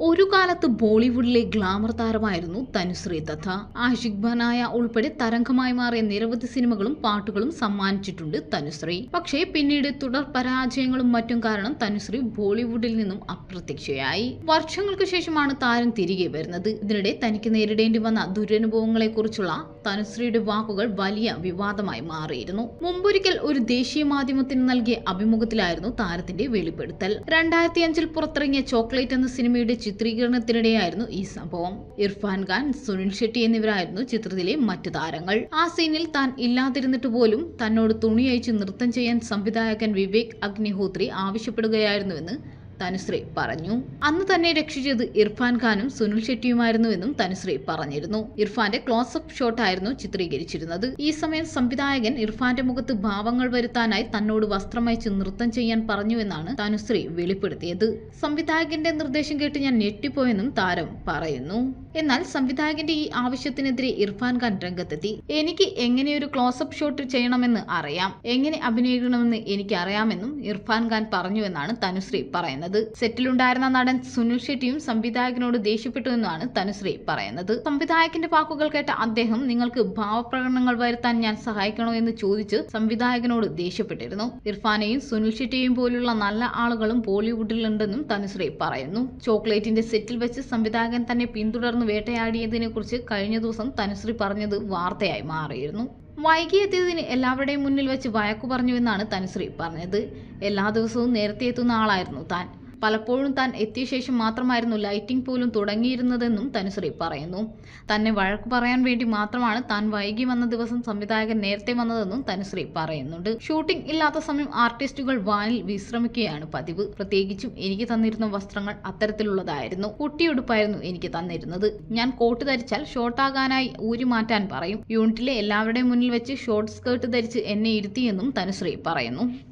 ഒരു കാലത്ത് ബോളിവുഡിലെ ഗ്ലാമർ താരമായിരുന്നു തനുശ്രീ ദത്ത ആഷിഖ് ബനായ ഉൾപ്പെടെ തരംഗമായി മാറിയ നിരവധി സിനിമകളും പാട്ടുകളും സമ്മാനിച്ചിട്ടുണ്ട് തനുശ്രീ. പക്ഷേ പിന്നീട് തുടർ പരാജയങ്ങളും മറ്റും കാരണം തനുശ്രീ ബോളിവുഡിൽ നിന്നും അപ്രത്യക്ഷയായി. വർഷങ്ങൾക്ക് ശേഷമാണ് താരം തിരികെ വരുന്നത്. ഇതിനിടെ തനിക്ക് നേരിടേണ്ടി വന്ന ദുരനുഭവങ്ങളെ കുറിച്ചുള്ള തനുശ്രീയുടെ വാക്കുകൾ വലിയ വിവാദമായി മാറിയിരുന്നു. മുമ്പൊരിക്കൽ ഒരു ദേശീയ മാധ്യമത്തിന് നൽകിയ അഭിമുഖത്തിലായിരുന്നു താരത്തിന്റെ വെളിപ്പെടുത്തൽ. രണ്ടായിരത്തി അഞ്ചിൽ പുറത്തിറങ്ങിയ ചോക്ലേറ്റ് എന്ന സിനിമയുടെ ചിത്രീകരണത്തിനിടെയായിരുന്നു ഈ സംഭവം. ഇർഫാൻ ഖാൻ സുനിൽ ഷെട്ടി എന്നിവരായിരുന്നു ചിത്രത്തിലെ മറ്റു താരങ്ങൾ. ആ സീനിൽ താൻ ഇല്ലാതിരുന്നിട്ട് പോലും തന്നോട് തുണിയഴിച്ച് നൃത്തം ചെയ്യാൻ സംവിധായകൻ വിവേക് അഗ്നിഹോത്രി ആവശ്യപ്പെടുകയായിരുന്നുവെന്ന് തനുശ്രീ പറഞ്ഞു. അന്ന് തന്നെ രക്ഷിച്ചത് ഇർഫാൻ ഖാനും സുനിൽ ഷെട്ടിയുമായിരുന്നുവെന്നും തനുശ്രീ പറഞ്ഞിരുന്നു. ഇർഫാന്റെ ഷോട്ട് ആയിരുന്നു ചിത്രീകരിച്ചിരുന്നത്. ഈ സമയം സംവിധായകൻ ഇർഫാന്റെ മുഖത്ത് ഭാവങ്ങൾ വരുത്താനായി തന്നോട് വസ്ത്രമയച്ച് നൃത്തം ചെയ്യാൻ പറഞ്ഞുവെന്നാണ് തനുശ്രീ വെളിപ്പെടുത്തിയത്. സംവിധായകന്റെ നിർദ്ദേശം കേട്ട് ഞാൻ ഞെട്ടിപ്പോയെന്നും താരം പറയുന്നു. എന്നാൽ സംവിധായകന്റെ ഈ ആവശ്യത്തിനെതിരെ ഇർഫാൻ ഖാൻ രംഗത്തെത്തി. എനിക്ക് എങ്ങനെ ഒരു ക്ലോസപ്പ് ഷോട്ട് ചെയ്യണമെന്ന് അറിയാം. എങ്ങനെ അഭിനയിക്കണമെന്ന് എനിക്കറിയാമെന്നും ഇർഫാൻ ഖാൻ പറഞ്ഞുവെന്നാണ് തനുശ്രീ പറയുന്നത്. സെറ്റിലുണ്ടായിരുന്ന നടൻ സുനിൽ ഷെട്ടിയും സംവിധായകനോട് ദേഷ്യപ്പെട്ടു എന്നാണ് തനുശ്രീ പറയുന്നത്. സംവിധായകന്റെ വാക്കുകൾ കേട്ട അദ്ദേഹം നിങ്ങൾക്ക് ഭാവപ്രകടനങ്ങൾ വരുത്താൻ ഞാൻ സഹായിക്കണോ? എന്ന് ചോദിച്ച് സംവിധായകനോട് ദേഷ്യപ്പെട്ടിരുന്നു. ഇർഫാനെയും സുനിൽ ഷെട്ടിയെയും പോലുള്ള നല്ല ആളുകളും ബോളിവുഡിൽ ഉണ്ടെന്നും തനുശ്രീ പറയുന്നു. ചോക്ലേറ്റിന്റെ സെറ്റിൽ വെച്ച് സംവിധായകൻ തന്നെ പിന്തുടർന്ന് വേട്ടയാടിയതിനെ കുറിച്ച് കഴിഞ്ഞ ദിവസം തനുശ്രീ പറഞ്ഞത് വാർത്തയായി മാറിയിരുന്നു. വൈകി എത്തിയതിന് എല്ലാവരുടെയും മുന്നിൽ വെച്ച് വഴക്കു പറഞ്ഞുവെന്നാണ് തനുശ്രീ പറഞ്ഞത്. എല്ലാ ദിവസവും നേരത്തെ എത്തുന്ന ആളായിരുന്നു താൻ. പലപ്പോഴും താൻ എത്തിയ ശേഷം മാത്രമായിരുന്നു ലൈറ്റിംഗ് പോലും തുടങ്ങിയിരുന്നതെന്നും തനുശ്രീ പറയുന്നു. തന്നെ വഴക്ക് പറയാൻ വേണ്ടി മാത്രമാണ് താൻ വൈകി വന്ന ദിവസം സംവിധായകൻ നേരത്തെ വന്നതെന്നും തനുശ്രീ പറയുന്നുണ്ട്. ഷൂട്ടിംഗ് ഇല്ലാത്ത സമയം ആർട്ടിസ്റ്റുകൾ വാനിൽ വിശ്രമിക്കുകയാണ് പതിവ്. പ്രത്യേകിച്ചും എനിക്ക് തന്നിരുന്ന വസ്ത്രങ്ങൾ അത്തരത്തിലുള്ളതായിരുന്നു. കുട്ടിയുടുപ്പായിരുന്നു എനിക്ക് തന്നിരുന്നത്. ഞാൻ കോട്ട് ധരിച്ചാൽ ഷോർട്ടാകാനായി ഊരി മാറ്റാൻ പറയും. യൂണിറ്റിലെ എല്ലാവരുടെയും മുന്നിൽ വെച്ച് ഷോർട്ട് സ്കേർട്ട് ധരിച്ച് എന്നെ ഇരുത്തിയെന്നും തനുശ്രീ പറയുന്നു.